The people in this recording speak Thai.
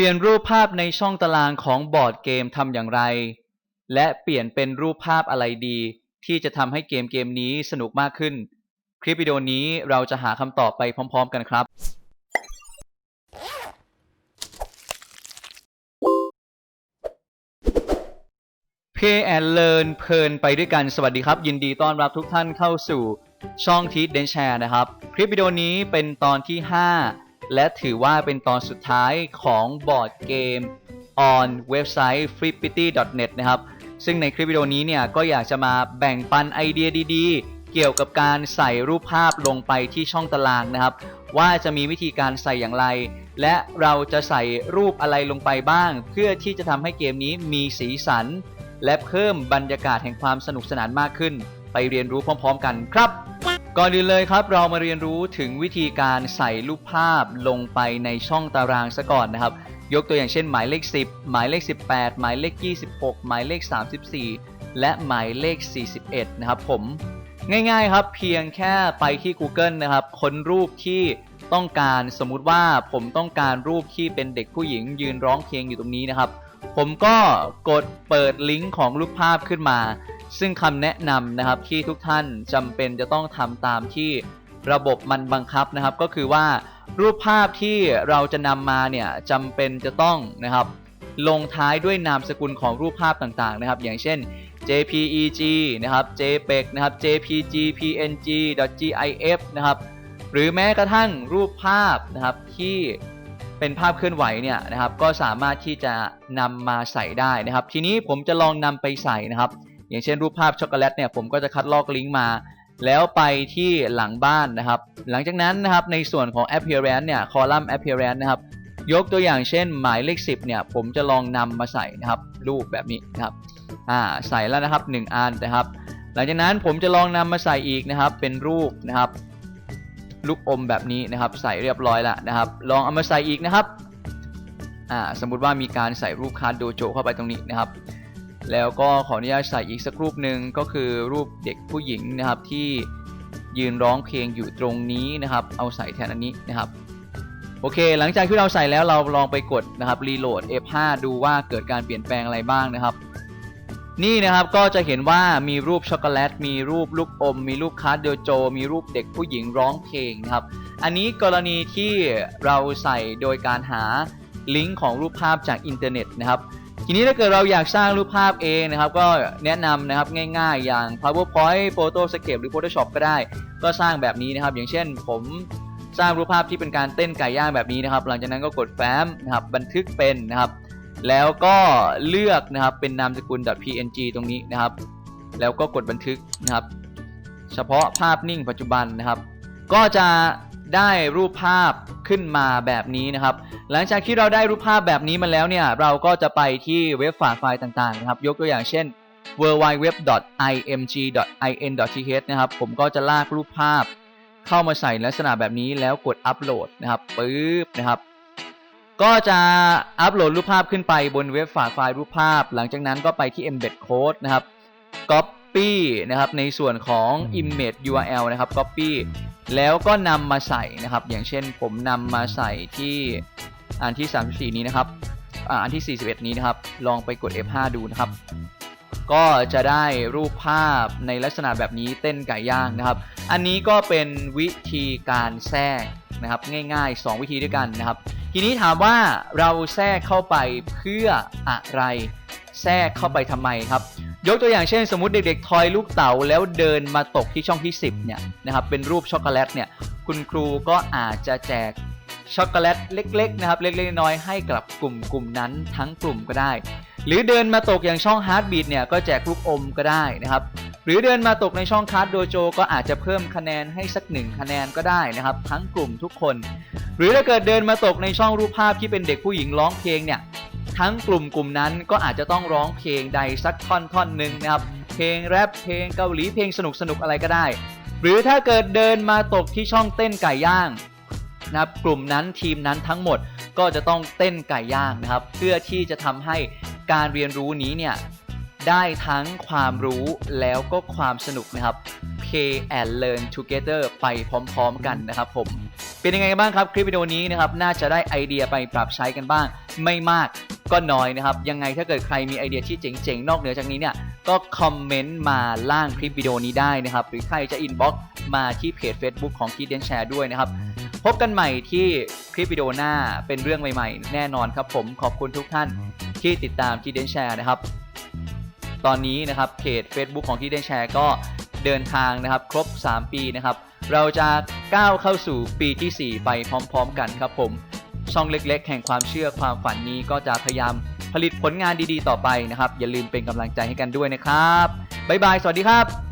ปลี่ยนรูปภาพในช่องตารางของบอร์ดเกมทำอย่างไร และเปลี่ยนเป็นรูปภาพอะไรดี ที่จะทำให้เกมเกมนี้สนุกมากขึ้น คลิปวิดีโอนี้เราจะหาคำตอบไปพร้อมๆกันครับ Pay and Learn เพลินไปด้วยกันสวัสดีครับ ยินดีต้อนรับทุกท่านเข้าสู่ช่องที d เดนแชร์นะครับ คลิปวิดีโอนี้เป็นตอนที่ 5 และถือว่าเป็นตอนสุดท้ายของบอร์ดเกม on เว็บไซต์ flippity.net นะครับ ซึ่งในคลิปวิดีโอนี้เนี่ยก็อยากจะมาแบ่งปันไอเดียดีๆ เกี่ยวกับการใส่รูปภาพลงไปที่ช่องตารางนะครับ ว่าจะมีวิธีการใส่อย่างไร และเราจะใส่รูปอะไรลงไปบ้าง เพื่อที่จะทำให้เกมนี้มีสีสัน และเพิ่มบรรยากาศแห่งความสนุกสนานมากขึ้น ไปเรียนรู้พร้อม ๆ กันครับ ก่อนอื่นเลยครับเรามาเรียนรู้ถึงวิธีการใส่รูปภาพลงไปในช่องตารางซะก่อนนะครับ ยกตัวอย่างเช่นหมายเลข 10 หมายเลข 18 หมายเลข 26 หมายเลข 34 และหมายเลข 41 นะครับผม ง่ายๆครับเพียงแค่ไปที่ Google นะครับ ค้นรูปที่ต้องการสมมุติว่าผมต้องการรูปที่เป็นเด็กผู้หญิงยืนร้องเพลงอยู่ตรงนี้นะครับ ผมก็กดเปิดลิงก์ของรูปภาพขึ้นมา ซึ่งคำแนะนำนะครับที่ทุกท่านจำเป็นจะต้องทำตามที่ระบบมันบังคับนะครับ ก็คือว่ารูปภาพที่เราจะนำมาเนี่ยจำเป็นจะต้องนะครับ ลงท้ายด้วยนามสกุลของรูปภาพต่างๆนะครับ อย่างเช่น JPEG นะครับ JPEG นะครับ JPG PNG .gif นะครับ หรือแม้กระทั่งรูปภาพนะครับที่ เป็นภาพเคลื่อนไหวเนี่ยนะครับ ก็สามารถที่จะนำมาใส่ได้นะครับ ทีนี้ผมจะลองนำไปใส่นะครับ อย่างเช่นรูปภาพช็อกโกแลตเนี่ยผมก็จะคัดลอกลิงก์มา แล้วไปที่หลังบ้านนะครับ หลังจากนั้นนะครับในส่วนของ appearance เนี่ยคอลัมน์ appearance นะครับยกตัวอย่างเช่นหมายเลข 10เนี่ยผมจะลองนำมาใส่นะครับ รูปแบบนี้นะครับอ่าใส่แล้วนะครับ 1 อันนะครับ หลังจากนั้นผมจะลองนำมาใส่อีกนะครับ เป็นรูปนะครับ ลูกอมแบบนี้นะครับ ใส่เรียบร้อยแล้วนะครับ ลองเอามาใส่อีกนะครับอ่าสมมุติว่ามีการใส่รูปคาร์ดโดโจเข้าไปตรงนี้นะครับ แล้วก็ขออนุญาตใส่อีกสักรูปหนึ่งก็คือรูปเด็กผู้หญิงนะครับที่ยืนร้องเพลงอยู่ตรงนี้นะครับ เอาใส่แทนอันนี้นะครับโอเค หลังจากที่เราใส่แล้วเราลองไปกดนะครับรีโหลด F5 ดูว่าเกิดการเปลี่ยนแปลงอะไรบ้างนะครับ นี่นะครับก็จะเห็นว่ามีรูปช็อกโกแลต มีรูปลูกอม มีรูปคาร์ดเดโจ มีรูปเด็กผู้หญิงร้องเพลงนะครับ อันนี้กรณีที่เราใส่โดยการหาลิงก์ของรูปภาพจากอินเทอร์เน็ตนะครับ ทีนี้ถ้าเกิดเราอยากสร้างรูปภาพเองนะครับ ก็แนะนำนะครับง่ายๆ อย่าง PowerPoint Photoscape หรือ Photoshop ก็ได้ ก็สร้างแบบนี้นะครับ อย่างเช่นผมสร้างรูปภาพที่เป็นการเต้นไก่ย่างแบบนี้นะครับ หลังจากนั้นก็กดแฟ้มนะครับบันทึกเป็นนะครับ แล้วก็เลือกนะครับเป็นนามสกุล .png ตรงนี้นะครับ แล้วก็กดบันทึกนะครับ เฉพาะภาพนิ่งปัจจุบันนะครับ ก็จะได้รูปภาพขึ้นมาแบบนี้นะครับ หลังจากที่เราได้รูปภาพแบบนี้มาแล้วเนี่ย เราก็จะไปที่เว็บฝากไฟล์ต่างๆนะครับ ยกตัวอย่างเช่น w w w i m g i n t h นะครับ ผมก็จะลากรูปภาพ เข้ามาใส่ลักษณะแบบนี้แล้วกดอัปโหลดนะครับปึ๊บนะครับ ก็จะอัปโหลดรูปภาพขึ้นไปบนเว็บฝากไฟล์รูปภาพ หลังจากนั้นก็ไปที่ embed code นะครับ copy นะครับในส่วนของ image URL นะครับ copy แล้วก็นำมาใส่นะครับ อย่างเช่นผมนำมาใส่ที่อันที่ 34 นี้นะครับอ่าอันที่ 41 นี้นะครับ ลองไปกด F5 ดูนะครับ ก็จะได้รูปภาพในลักษณะแบบนี้เต้นไก่ย่างนะครับ อันนี้ก็เป็นวิธีการแทรกนะครับ ง่ายๆ 2 วิธีด้วยกันนะครับ ทีนี้ถามว่าเราแทรกเข้าไปเพื่ออะไร แทรกเข้าไปทำไมครับ ยกตัวอย่างเช่น สมมติเด็กๆทอยลูกเต๋าแล้วเดินมาตกที่ช่องที่ 10เนี่ยนะครับเป็นรูปช็อกโกแลตเนี่ยคุณครูก็อาจจะแจกช็อกโกแลตเล็กๆนะครับเล็กๆน้อยๆให้กับกลุ่มกลุ่มนั้นทั้งกลุ่มก็ได้ หรือเดินมาตกอย่างช่องฮาร์ดบีทเนี่ยก็แจกลูกอมก็ได้นะครับ หรือเดินมาตกในช่องคาร์ดโดโจก็อาจจะเพิ่มคะแนนให้สักหนึ่งคะแนนก็ได้นะครับ ทั้งกลุ่มทุกคน หรือถ้าเกิดเดินมาตกในช่องรูปภาพที่เป็นเด็กผู้หญิงร้องเพลงเนี่ยทั้งกลุ่มกลุ่มนั้นก็อาจจะต้องร้องเพลงใดสักท่อนท่อนหนึ่งนะครับเพลงแรปเพลงเกาหลีเพลงสนุกสนุกอะไรก็ได้ หรือถ้าเกิดเดินมาตกที่ช่องเต้นไก่ย่างนะครับกลุ่มนั้นทีมนั้นทั้งหมดก็จะต้องเต้นไก่ย่างนะครับ เพื่อที่จะทำให้การเรียนรู้นี้เนี่ย ได้ทั้งความรู้แล้วก็ความสนุกนะครับ Play and Learn Together ไปพร้อมๆกันนะครับผม เป็นยังไงบ้างครับคลิปวิดีโอนี้นะครับน่าจะได้ไอเดียไปปรับใช้กันบ้าง ไม่มากก็น้อยนะครับ ยังไงถ้าเกิดใครมีไอเดียที่เจ๋งๆ นอกเหนือจากนี้เนี่ยก็คอมเมนต์มาล่างคลิปวิดีโอนี้ได้นะครับ หรือใครจะอินบ็อกซ์มาที่เพจ Facebook ของ k i d e n Share ด้วยนะครับ พบกันใหม่ที่คลิปวิดีโอหน้าเป็นเรื่องใหม่ๆ แน่นอนครับผมขอบคุณทุกท่านที่ติดตาม k i d e n Share นะครับ ตอนนี้นะครับเพจ Facebook ของที่ได้แชร์ก็เดินทางนะครับ ครบ 3 ปีนะครับ เราจะก้าวเข้าสู่ปีที่ 4 ไปพร้อม ๆ กันครับผมช่องเล็ก ๆ แห่งความเชื่อความฝันนี้ก็จะพยายามผลิตผลงานดีๆ ต่อไปนะครับ อย่าลืมเป็นกำลังใจให้กันด้วยนะครับบ๊ายบาย สวัสดีครับ